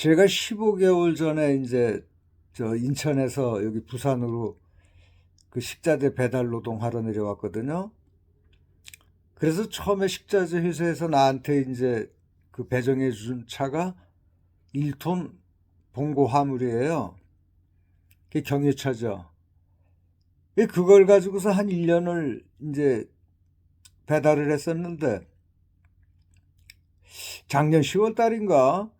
제가 15개월 전에 이제 저 인천에서 여기 부산으로 그 식자재 배달 노동 하러 내려왔거든요. 그래서 처음에 식자재 회사에서 나한테 이제 그 배정해 준 차가 1톤 봉고 화물이에요. 그게 경유차죠. 예, 그걸 가지고서 한 1년을 이제 배달을 했었는데 작년 10월 달인가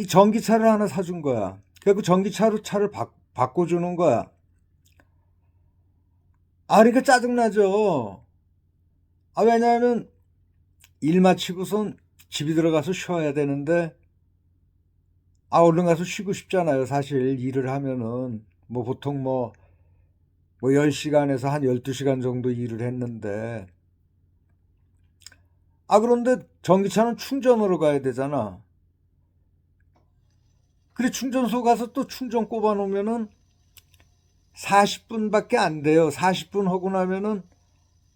이 전기차를 하나 사준 거야. 그래서 그 전기차로 차를 바, 바꿔주는 거야. 아, 그러니까 짜증나죠. 아, 왜냐하면 일 마치고선 집에 들어가서 쉬어야 되는데, 아, 얼른 가서 쉬고 싶잖아요. 사실 일을 하면은. 뭐 보통 뭐, 뭐 10시간에서 한 12시간 정도 일을 했는데. 아, 그런데 전기차는 충전으로 가야 되잖아. 그래, 충전소 가서 또 충전 꼽아 놓으면은 40분밖에 안 돼요. 40분 하고 나면은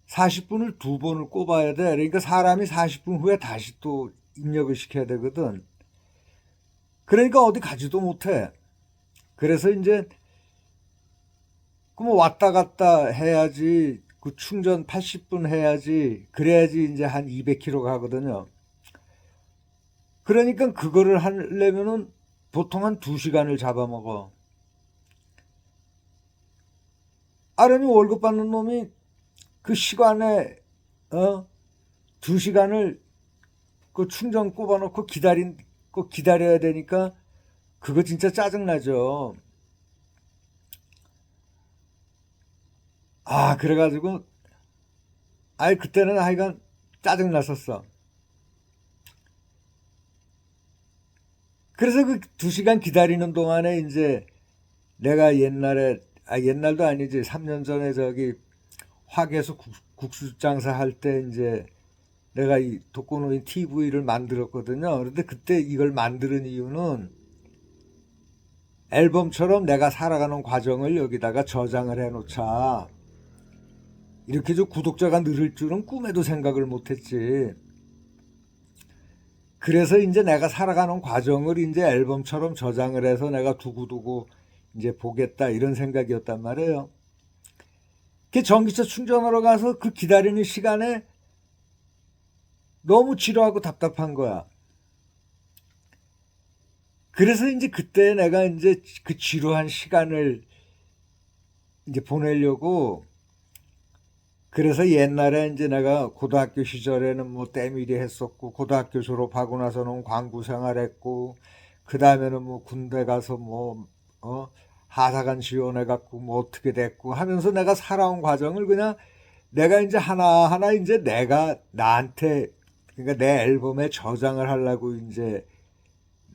40분을 두 번을 꼽아야 돼. 그러니까 사람이 40분 후에 다시 또 입력을 시켜야 되거든. 그러니까 어디 가지도 못해. 그래서 이제 그뭐 왔다 갔다 해야지 그 충전 80분 해야지 그래야지 이제 한 200km 가거든요. 그러니까 그거를 하려면은 보통 한 2시간을 잡아먹어. 아련히 월급 받는 놈이 그 시간에 어? 2시간을 그 충전 꼽아놓고 기다린 그 기다려야 되니까 그거 진짜 짜증나죠. 아, 그래가지고 아이 그때는 하여간 짜증났었어. 그래서 그 두 시간 기다리는 동안에 이제 내가 옛날에 아 옛날도 아니지 3년 전에 저기 화계에서 국, 국수 장사 할 때 이제 내가 이 독거노인 TV를 만들었거든요. 그런데 그때 이걸 만드는 이유는 앨범처럼 내가 살아가는 과정을 여기다가 저장을 해놓자. 이렇게 좀 구독자가 늘을 줄은 꿈에도 생각을 못했지. 그래서 이제 내가 살아가는 과정을 이제 앨범처럼 저장을 해서 내가 두고두고 이제 보겠다 이런 생각이었단 말이에요. 그 전기차 충전하러 가서 그 기다리는 시간에 너무 지루하고 답답한 거야. 그래서 이제 그때 내가 이제 그 지루한 시간을 이제 보내려고 그래서 옛날에 이제 내가 고등학교 시절에는 뭐 때밀이 했었고 고등학교 졸업하고 나서는 광구 생활했고 그 다음에는 뭐 군대 가서 뭐 어, 하사관 지원해 갖고 뭐 어떻게 됐고 하면서 내가 살아온 과정을 그냥 내가 이제 하나 하나 이제 내가 나한테 그러니까 내 앨범에 저장을 하려고 이제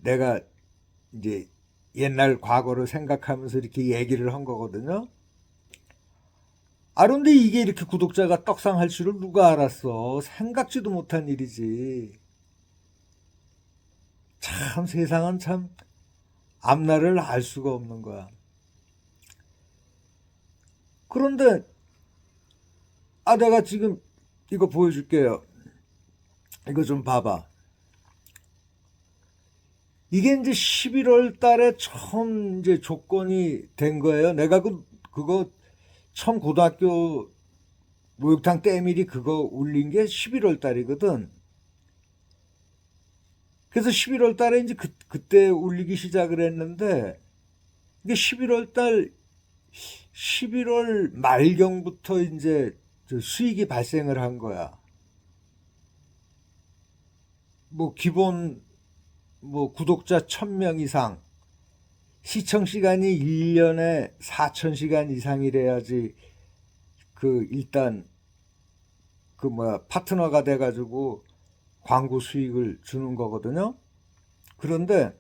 내가 이제 옛날 과거를 생각하면서 이렇게 얘기를 한 거거든요. 아, 그런데 이게 이렇게 구독자가 떡상할 줄을 누가 알았어? 생각지도 못한 일이지. 참 세상은 참 앞날을 알 수가 없는 거야. 그런데 아 내가 지금 이거 보여줄게요. 이거 좀 봐봐. 이게 이제 11월 달에 처음 이제 조건이 된 거예요. 내가 그 그거 처음 고등학교 목욕탕 때밀이 그거 올린 게 11월 달이거든. 그래서 11월 달에 이제 그, 그때 올리기 시작을 했는데, 이게 11월 달, 11월 말경부터 이제 수익이 발생을 한 거야. 뭐, 기본, 뭐, 구독자 1000명 이상, 시청 시간이 1년에 4,000시간 이상이래야지 그 일단 그 뭐야 파트너가 돼 가지고 광고 수익을 주는 거거든요. 그런데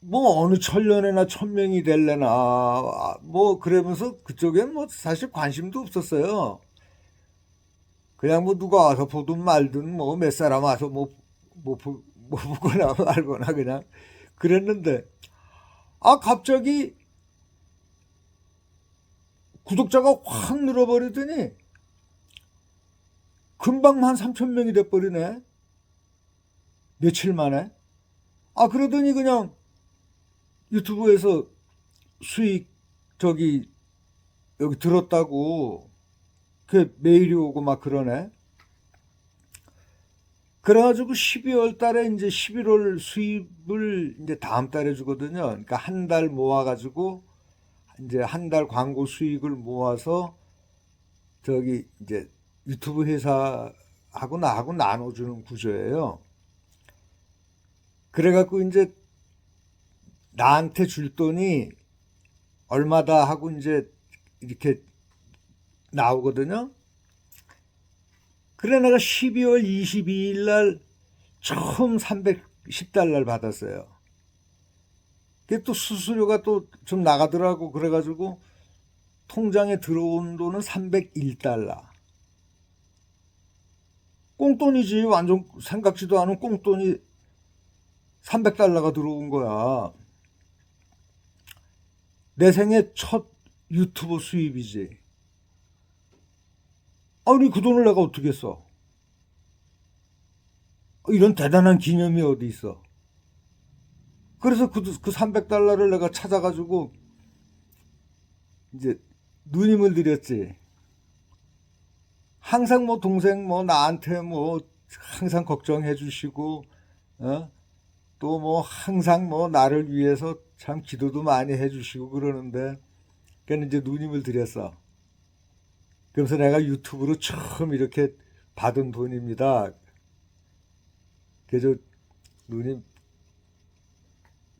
뭐 어느 천년에나 천명이 될래나 뭐 그러면서 그쪽엔 뭐 사실 관심도 없었어요. 그냥 뭐 누가 와서 보든 말든 뭐 몇 사람 와서 뭐뭐 뭐, 뭐 보거나 말거나 그냥 그랬는데 아 갑자기 구독자가 확 늘어버리더니 금방 한 3천 명이 돼버리네. 며칠 만에 아 그러더니 그냥 유튜브에서 수익 저기 여기 들었다고 그 메일이 오고 막 그러네. 그래가지고 12월 달에 이제 11월 수입을 이제 다음 달에 주거든요. 그러니까 한 달 모아가지고 이제 한 달 광고 수익을 모아서 저기 이제 유튜브 회사하고 나하고 나눠주는 구조예요. 그래갖고 이제 나한테 줄 돈이 얼마다 하고 이제 이렇게 나오거든요. 그래 내가 12월 22일 날 처음 310달러를 받았어요. 그게 또 수수료가 또 좀 나가더라고 그래가지고 통장에 들어온 돈은 301달러. 꽁돈이지 완전 생각지도 않은 꽁돈이 300달러가 들어온 거야. 내 생애 첫 유튜브 수입이지. 아니 그 돈을 내가 어떻게 써? 이런 대단한 기념이 어디 있어? 그래서 그, 그 300달러를 내가 찾아가지고 이제 누님을 드렸지. 항상 뭐 동생 뭐 나한테 뭐 항상 걱정해 주시고 어? 또 뭐 항상 뭐 나를 위해서 참 기도도 많이 해 주시고 그러는데 그는 이제 누님을 드렸어. 그래서 내가 유튜브로 처음 이렇게 받은 돈입니다. 그래서 누님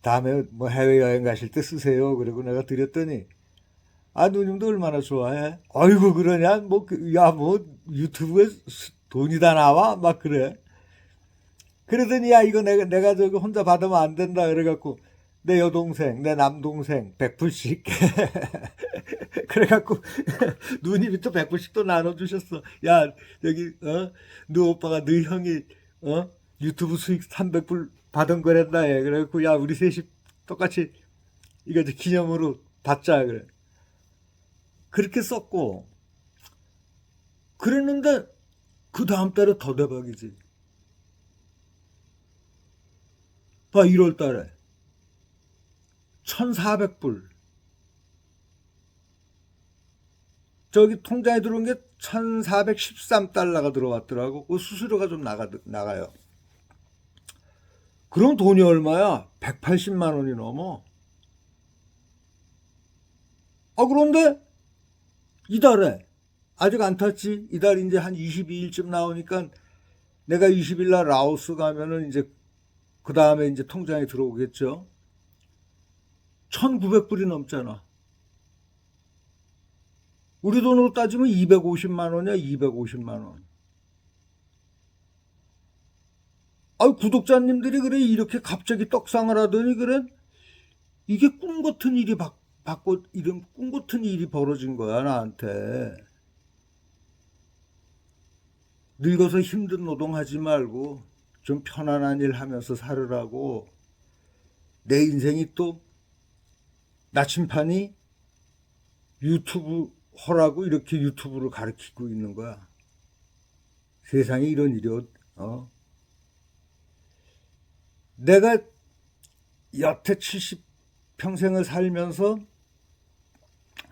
다음에 뭐 해외여행 가실 때 쓰세요. 그리고 내가 드렸더니 아 누님도 얼마나 좋아해? 아이고 그러냐? 뭐 야뭐 유튜브에 수- 돈이 다 나와? 막 그래. 그러더니 야 이거 내가 내가 저기 혼자 받으면 안 된다 그래갖고 내 여동생 내 남동생 100불씩 그래갖고 누님이 또 100불씩 또 나눠주셨어. 야 여기 어너 오빠가 너 형이 어 유튜브 수익 300불 받은 거랬다 해. 그래갖고 야 우리 셋이 똑같이 이거 이제 기념으로 받자 그래. 그렇게 썼고 그랬는데 그 다음 달에 더 대박이지. 봐 1월 달에 1400불 저기 통장에 들어온 게 1413달러가 들어왔더라고. 그 수수료가 좀 나가, 나가요. 그럼 돈이 얼마야? 180만 원이 넘어. 아, 그런데 이달에 아직 안 탔지. 이달 이제 한 22일쯤 나오니까 내가 20일 날 라오스 가면은 이제 그 다음에 이제 통장에 들어오겠죠. 1900불이 넘잖아. 우리 돈으로 따지면 250만 원이야, 250만 원. 아, 구독자님들이 그래 이렇게 갑자기 떡상을 하더니 그래 이게 꿈 같은 일이 바, 바꿔 이런 꿈 같은 일이 벌어진 거야 나한테. 늙어서 힘든 노동하지 말고 좀 편안한 일 하면서 살으라고 내 인생이 또 나침판이 유튜브 허라고 이렇게 유튜브를 가르치고 있는 거야. 세상에 이런 일이 어- 어? 내가 여태 70 평생을 살면서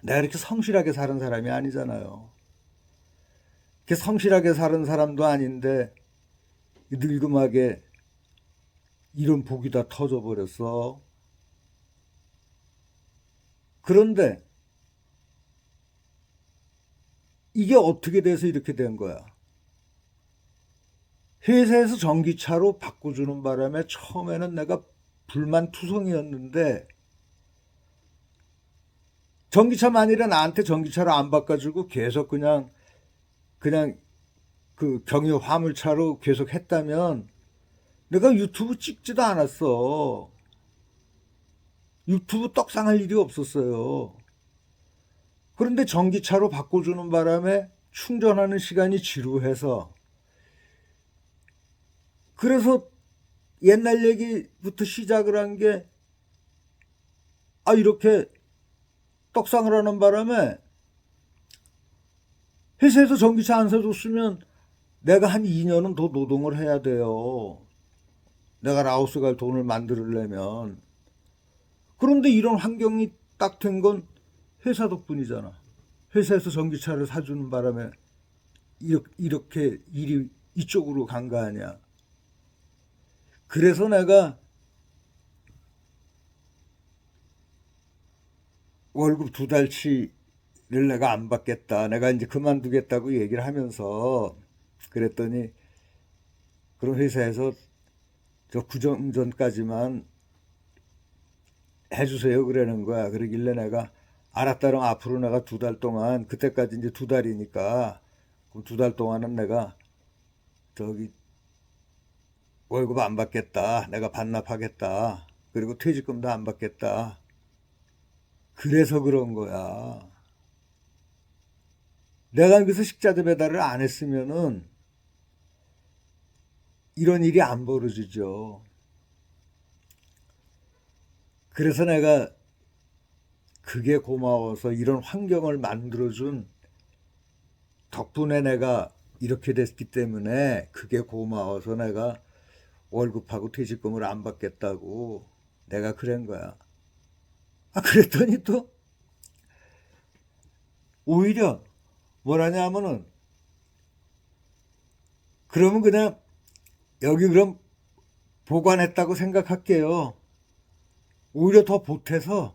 내가 이렇게 성실하게 사는 사람이 아니잖아요. 이렇게 성실하게 사는 사람도 아닌데 늙음하게 이런 복이 다 터져버렸어. 그런데 이게 어떻게 돼서 이렇게 된 거야? 회사에서 전기차로 바꿔주는 바람에 처음에는 내가 불만 투성이었는데 전기차 만일에 나한테 전기차로 안 바꿔주고 계속 그냥 그냥 그 경유 화물차로 계속 했다면 내가 유튜브 찍지도 않았어. 유튜브 떡상할 일이 없었어요. 그런데 전기차로 바꿔주는 바람에 충전하는 시간이 지루해서 그래서 옛날 얘기부터 시작을 한 게 아 이렇게 떡상을 하는 바람에 회사에서 전기차 안 사줬으면 내가 한 2년은 더 노동을 해야 돼요. 내가 라오스 갈 돈을 만들려면 그런데 이런 환경이 딱 된 건 회사 덕분이잖아. 회사에서 전기차를 사주는 바람에 이렇게, 이렇게 일이 이쪽으로 간 거 아니야. 그래서 내가 월급 두 달치를 내가 안 받겠다. 내가 이제 그만두겠다고 얘기를 하면서 그랬더니 그런 회사에서 저 구정전까지만 해주세요 그러는 거야. 그러길래 내가 알았다 그럼 앞으로 내가 두 달 동안 그때까지 이제 두 달이니까 그럼 두 달 동안은 내가 저기 월급 안 받겠다. 내가 반납하겠다. 그리고 퇴직금도 안 받겠다. 그래서 그런 거야. 내가 여기서 식자재 배달을 안 했으면은 이런 일이 안 벌어지죠. 그래서 내가 그게 고마워서 이런 환경을 만들어준 덕분에 내가 이렇게 됐기 때문에 그게 고마워서 내가 월급하고 퇴직금을 안 받겠다고 내가 그런 거야. 아, 그랬더니 또 오히려 뭐라냐 하면은 그러면 그냥 여기 그럼 보관했다고 생각할게요. 오히려 더 보태서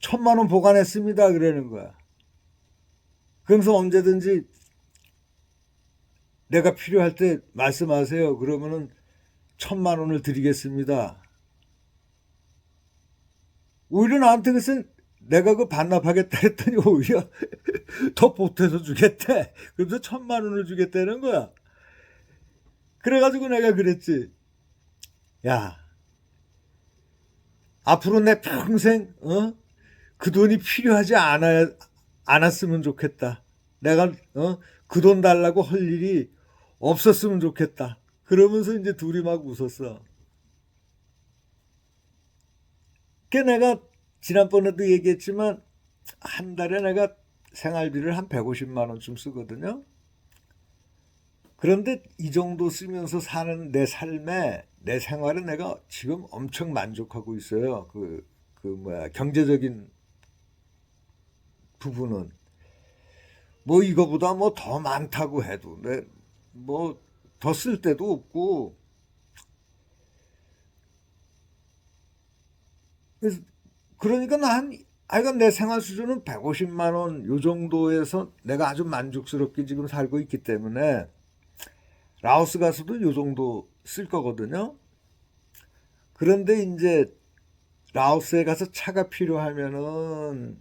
천만 원 보관했습니다. 그러는 거야. 그러면서 언제든지 내가 필요할 때 말씀하세요. 그러면은 천만 원을 드리겠습니다. 오히려 나한테 글쎄 내가 그 반납하겠다 했더니 오히려 더 보태서 주겠대. 그래서 천만 원을 주겠다는 거야. 그래가지고 내가 그랬지. 야, 앞으로 내 평생 어? 그 돈이 필요하지 않아 않았으면 좋겠다. 내가 어? 그 돈 달라고 할 일이 없었으면 좋겠다. 그러면서 이제 둘이 막 웃었어. 그 내가 지난번에도 얘기했지만 한 달에 내가 생활비를 한 150만 원쯤 쓰거든요. 그런데 이 정도 쓰면서 사는 내 삶에 내 생활에 내가 지금 엄청 만족하고 있어요. 그, 그 뭐야, 경제적인 부분은. 뭐 이거보다 뭐 더 많다고 해도, 내, 뭐 더 쓸 데도 없고. 그래서 그러니까 난, 아이가 내 생활 수준은 150만 원 요 정도에서 내가 아주 만족스럽게 지금 살고 있기 때문에 라오스 가서도 요 정도 쓸 거거든요. 그런데 이제 라오스에 가서 차가 필요하면은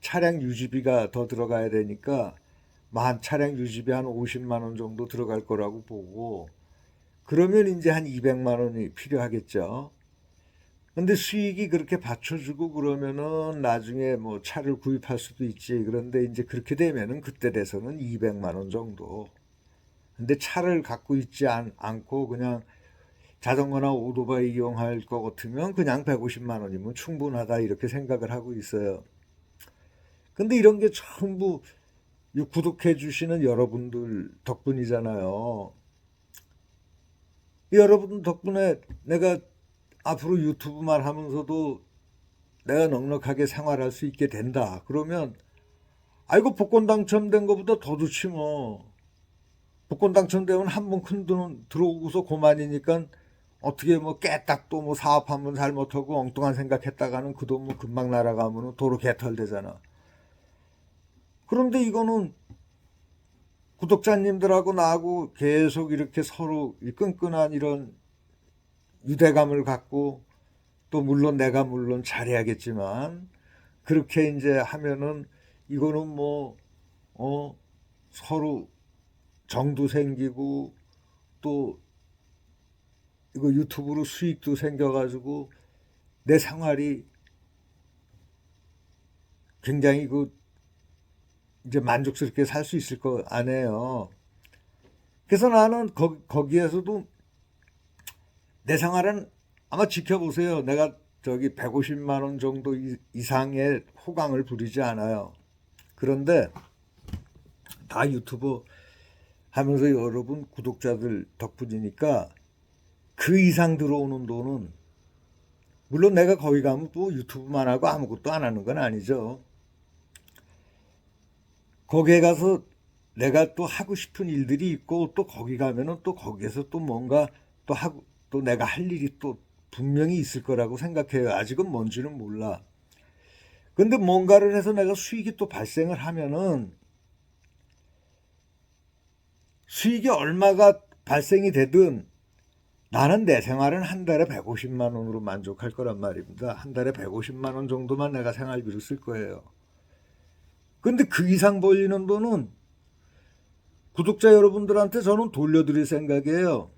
차량 유지비가 더 들어가야 되니까 만 차량 유지비 한 50만 원 정도 들어갈 거라고 보고 그러면 이제 한 200만 원이 필요하겠죠. 근데 수익이 그렇게 받쳐주고 그러면은 나중에 뭐 차를 구입할 수도 있지. 그런데 이제 그렇게 되면은 그때 돼서는 200만 원 정도. 근데 차를 갖고 있지 않, 않고 그냥 자전거나 오토바이 이용할 것 같으면 그냥 150만 원이면 충분하다 이렇게 생각을 하고 있어요. 근데 이런 게 전부 이 구독해 주시는 여러분들 덕분이잖아요. 여러분 덕분에 내가 앞으로 유튜브만 하면서도 내가 넉넉하게 생활할 수 있게 된다. 그러면 아이고 복권 당첨된 것보다 더 좋지 뭐. 복권 당첨되면 한 번 큰 돈 들어오고서 고만이니까 어떻게 뭐 깨딱 또 뭐 사업 한번 잘 못하고 엉뚱한 생각했다가는 그 돈 뭐 금방 날아가면 도로 개털되잖아. 그런데 이거는 구독자님들하고 나하고 계속 이렇게 서로 이 끈끈한 이런 유대감을 갖고 또 물론 내가 물론 잘해야겠지만 그렇게 이제 하면은 이거는 뭐 어 서로 정도 생기고 또 이거 유튜브로 수익도 생겨가지고 내 생활이 굉장히 그 이제 만족스럽게 살 수 있을 거 아니에요. 그래서 나는 거, 거기에서도 내 생활은 아마 지켜보세요. 내가 저기 150만 원 정도 이- 이상의 호강을 부리지 않아요. 그런데 다 유튜브 하면서 여러분 구독자들 덕분이니까 그 이상 들어오는 돈은 물론 내가 거기 가면 또 유튜브만 하고 아무것도 안 하는 건 아니죠. 거기에 가서 내가 또 하고 싶은 일들이 있고 또 거기 가면은 또 거기에서 또 뭔가 또 하고 또 내가 할 일이 또 분명히 있을 거라고 생각해요. 아직은 뭔지는 몰라. 근데 뭔가를 해서 내가 수익이 또 발생을 하면은 수익이 얼마가 발생이 되든 나는 내 생활은 한 달에 150만 원으로 만족할 거란 말입니다. 한 달에 150만 원 정도만 내가 생활비로 쓸 거예요. 근데 그 이상 벌리는 돈은 구독자 여러분들한테 저는 돌려드릴 생각이에요.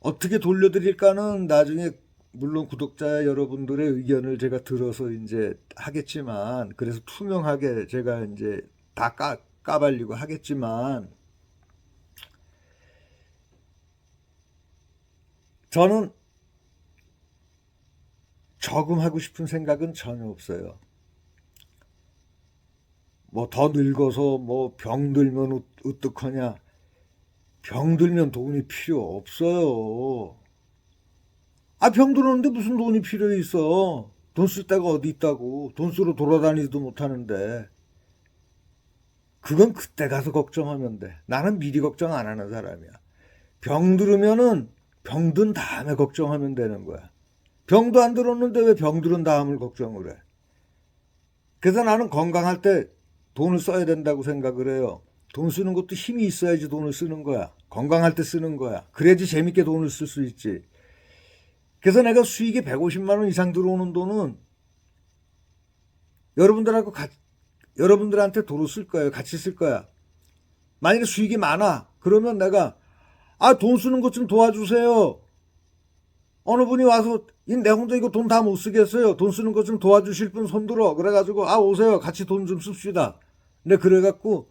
어떻게 돌려드릴까는 나중에 물론 구독자 여러분들의 의견을 제가 들어서 이제 하겠지만 그래서 투명하게 제가 이제 다 까, 까발리고 하겠지만 저는 저금하고 싶은 생각은 전혀 없어요. 뭐 더 늙어서 뭐 병들면 어- 어떡하냐. 병들면 돈이 필요 없어요. 아, 병들었는데 무슨 돈이 필요 있어. 돈 쓸 데가 어디 있다고. 돈 쓰러 돌아다니지도 못하는데. 그건 그때 가서 걱정하면 돼. 나는 미리 걱정 안 하는 사람이야. 병들으면은 병든 다음에 걱정하면 되는 거야. 병도 안 들었는데 왜 병들은 다음을 걱정을 해? 그래서 나는 건강할 때 돈을 써야 된다고 생각을 해요. 돈 쓰는 것도 힘이 있어야지 돈을 쓰는 거야. 건강할 때 쓰는 거야. 그래야지 재밌게 돈을 쓸 수 있지. 그래서 내가 수익이 150만 원 이상 들어오는 돈은 여러분들하고 가, 여러분들한테 도로 쓸 거예요. 같이 쓸 거야. 만약에 수익이 많아. 그러면 내가 아, 돈 쓰는 것 좀 도와주세요. 어느 분이 와서 이내 혼자 이거 돈 다 못 쓰겠어요. 돈 쓰는 것 좀 도와주실 분 손들어. 그래가지고 아 오세요. 같이 돈 좀 씁시다. 근데 그래갖고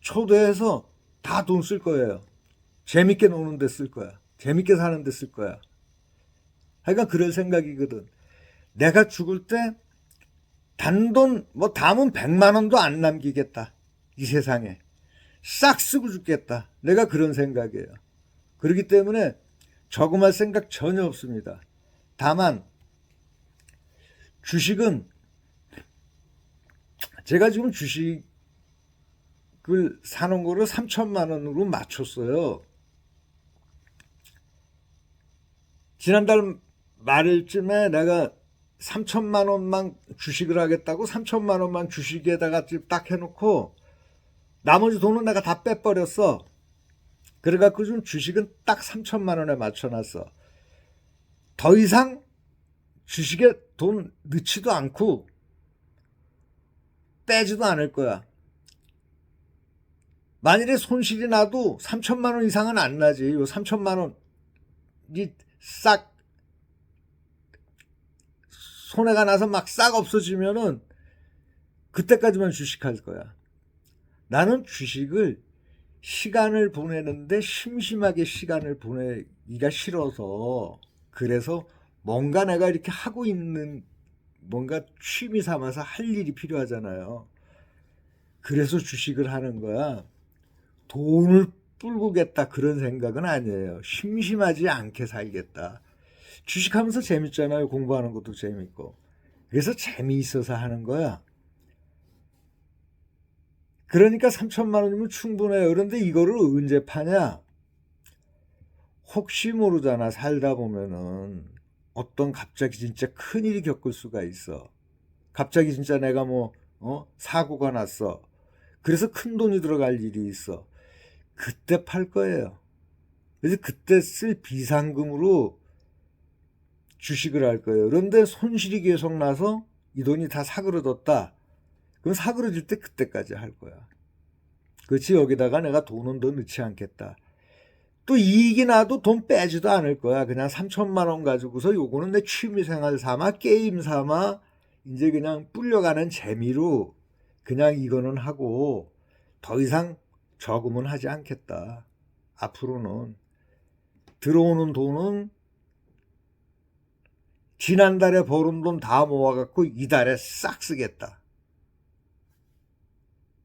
초대해서 다 돈 쓸 거예요. 재밌게 노는 데 쓸 거야. 재밌게 사는 데 쓸 거야. 하여간 그럴 생각이거든. 내가 죽을 때 단돈 뭐 담은 100만 원도 안 남기겠다. 이 세상에. 싹 쓰고 죽겠다. 내가 그런 생각이에요. 그렇기 때문에 저금할 생각 전혀 없습니다. 다만 주식은 제가 지금 주식을 사는 거를 3천만 원으로 맞췄어요. 지난달 말일쯤에 내가 3천만 원만 주식을 하겠다고 3천만 원만 주식에다가 딱 해놓고 나머지 돈은 내가 다 빼버렸어. 그래갖고 지금 주식은 딱 3천만 원에 맞춰놨어. 더 이상 주식에 돈 넣지도 않고 빼지도 않을 거야. 만일에 손실이 나도 3천만 원 이상은 안 나지. 요 3천만 원이 싹 손해가 나서 막 싹 없어지면은 그때까지만 주식할 거야. 나는 주식을 시간을 보내는데 심심하게 시간을 보내기가 싫어서 그래서 뭔가 내가 이렇게 하고 있는 뭔가 취미 삼아서 할 일이 필요하잖아요. 그래서 주식을 하는 거야. 돈을 불고겠다 그런 생각은 아니에요. 심심하지 않게 살겠다. 주식하면서 재밌잖아요. 공부하는 것도 재밌고. 그래서 재미있어서 하는 거야. 그러니까 3천만 원이면 충분해요. 그런데 이거를 언제 파냐? 혹시 모르잖아. 살다 보면은 어떤 갑자기 진짜 큰 일이 겪을 수가 있어. 갑자기 진짜 내가 뭐 어? 사고가 났어. 그래서 큰 돈이 들어갈 일이 있어. 그때 팔 거예요. 그래서 그때 쓸 비상금으로 주식을 할 거예요. 그런데 손실이 계속 나서 이 돈이 다 사그러졌다. 그럼 사그러질 때 그때까지 할 거야. 그렇지 여기다가 내가 돈은 더 넣지 않겠다. 또 이익이 나도 돈 빼지도 않을 거야. 그냥 3천만 원 가지고서 요거는 내 취미생활 삼아 게임 삼아 이제 그냥 불려가는 재미로 그냥 이거는 하고 더 이상 저금은 하지 않겠다. 앞으로는 들어오는 돈은 지난달에 벌은 돈 다 모아갖고 이달에 싹 쓰겠다.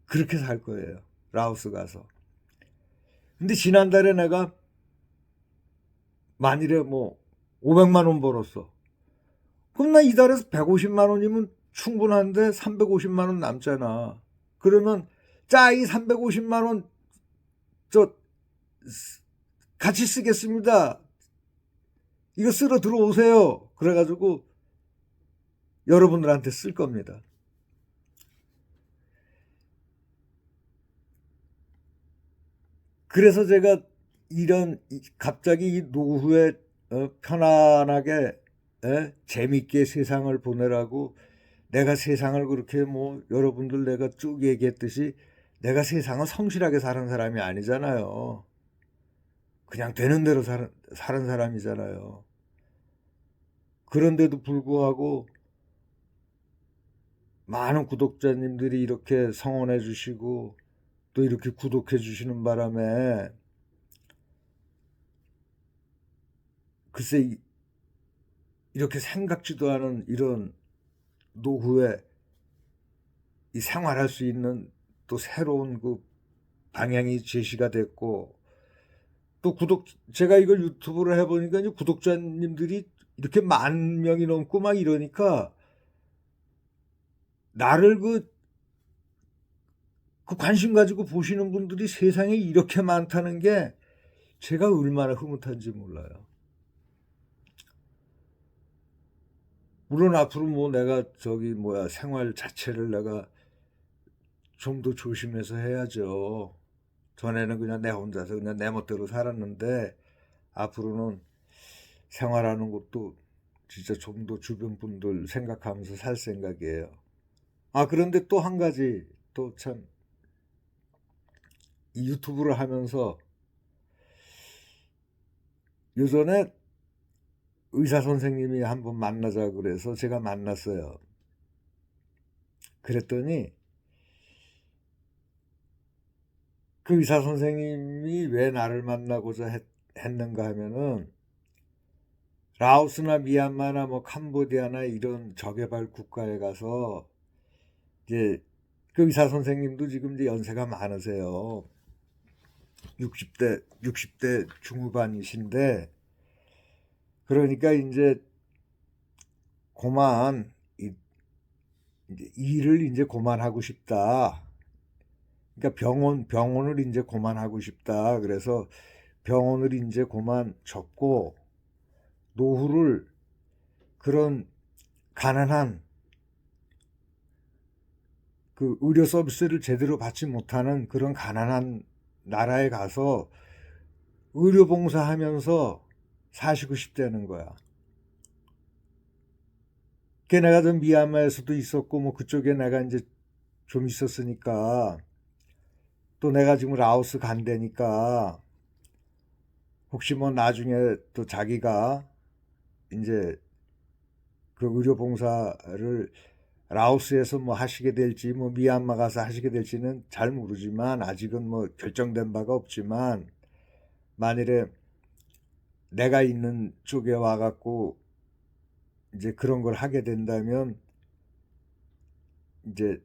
그렇게 살 거예요. 라오스 가서. 근데 지난달에 내가 만일에 뭐 500만 원 벌었어. 그럼 나 이달에서 150만 원이면 충분한데 350만 원 남잖아. 그러면 자, 이 350만 원 저 같이 쓰겠습니다. 이거 쓰러 들어오세요. 그래가지고 여러분들한테 쓸 겁니다. 그래서 제가 이런 이- 갑자기 이 노후에 어, 편안하게 에? 재밌게 세상을 보내라고 내가 세상을 그렇게 뭐 여러분들 내가 쭉 얘기했듯이 내가 세상을 성실하게 사는 사람이 아니잖아요. 그냥 되는 대로 사는, 사는 사람이잖아요. 그런데도 불구하고 많은 구독자님들이 이렇게 성원해 주시고 또 이렇게 구독해 주시는 바람에 글쎄 이- 이렇게 생각지도 않은 이런 노후에 이 생활할 수 있는 또 새로운 그 방향이 제시가 됐고 또 구독 제가 이걸 유튜브를 해보니까 구독자님들이 이렇게 만 명이 넘고 막 이러니까 나를 그, 그 관심 가지고 보시는 분들이 세상에 이렇게 많다는 게 제가 얼마나 흐뭇한지 몰라요. 물론 앞으로 뭐 내가 저기 뭐야 생활 자체를 내가 좀 더 조심해서 해야죠. 전에는 그냥 내 혼자서 그냥 내 멋대로 살았는데 앞으로는 생활하는 것도 진짜 좀 더 주변 분들 생각하면서 살 생각이에요. 아, 그런데 또 한 가지 또참이 유튜브를 하면서 요전에 의사 선생님이 한번 만나자 그래서 제가 만났어요. 그랬더니 그 의사 선생님이 왜 나를 만나고자 했, 했는가 하면은 라오스나 미얀마나 뭐 캄보디아나 이런 저개발 국가에 가서 이제 그 의사 선생님도 지금 이제 연세가 많으세요. 60대 60대 중후반이신데 그러니까 이제 고만 이, 이제 일을 이제 고만하고 싶다. 그러니까 병원 병원을 이제 고만하고 싶다. 그래서 병원을 이제 고만 접고 노후를 그런 가난한 그 의료 서비스를 제대로 받지 못하는 그런 가난한 나라에 가서 의료 봉사하면서 사시고 싶다는 거야. 걔 내가 좀 미얀마에서도 있었고 뭐 그쪽에 내가 이제 좀 있었으니까 또 내가 지금 라오스 간다니까 혹시 뭐 나중에 또 자기가 이제 그 의료 봉사를 라오스에서 뭐 하시게 될지 뭐 미얀마 가서 하시게 될지는 잘 모르지만 아직은 뭐 결정된 바가 없지만 만일에 내가 있는 쪽에 와갖고 이제 그런 걸 하게 된다면 이제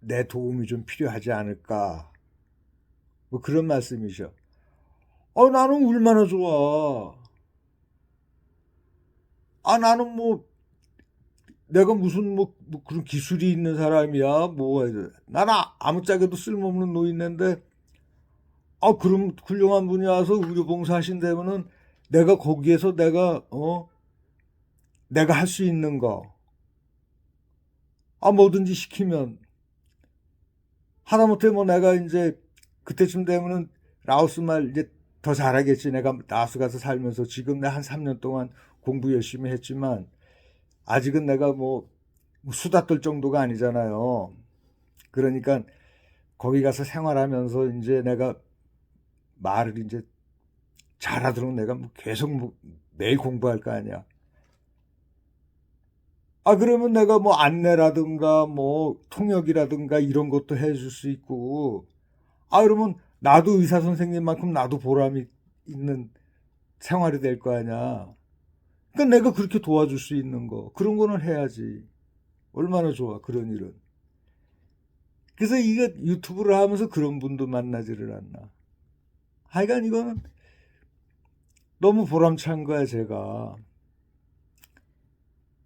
내 도움이 좀 필요하지 않을까 뭐 그런 말씀이셔. 어 나는 얼마나 좋아. 아 나는 뭐 내가 무슨 뭐, 뭐 그런 기술이 있는 사람이야. 뭐 나는 아무짝에도 쓸모없는 노인인데 아 그럼 훌륭한 분이 와서 의료 봉사 하신다면은 내가 거기에서 내가 어? 내가 할 수 있는 거. 아 뭐든지 시키면. 하다못해 뭐 내가 이제 그때쯤 되면은 라오스 말 이제 더 잘하겠지. 내가 라오스 가서 살면서 지금 내 한 3년 동안 공부 열심히 했지만 아직은 내가 뭐 수다 떨 정도가 아니잖아요. 그러니까 거기 가서 생활하면서 이제 내가 말을 이제 잘하도록 내가 뭐 계속 뭐 매일 공부할 거 아니야. 아, 그러면 내가 뭐 안내라든가 뭐 통역이라든가 이런 것도 해줄 수 있고, 아, 그러면 나도 의사 선생님만큼 나도 보람이 있는 생활이 될 거 아니야. 그러니까 내가 그렇게 도와줄 수 있는 거 그런 거는 해야지 얼마나 좋아 그런 일은 그래서 이게 유튜브를 하면서 그런 분도 만나지를 않나 하여간 이거는 너무 보람찬 거야, 제가.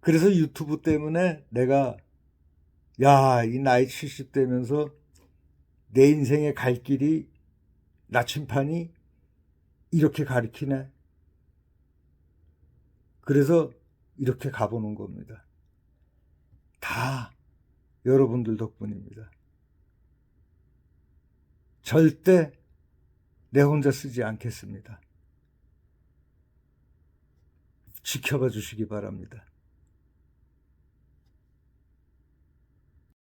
그래서 유튜브 때문에 내가, 야, 이 나이 70 되면서 내 인생의 갈 길이, 나침판이 이렇게 가리키네. 그래서 이렇게 가보는 겁니다. 다 여러분들 덕분입니다. 절대 내 혼자 쓰지 않겠습니다. 지켜봐 주시기 바랍니다.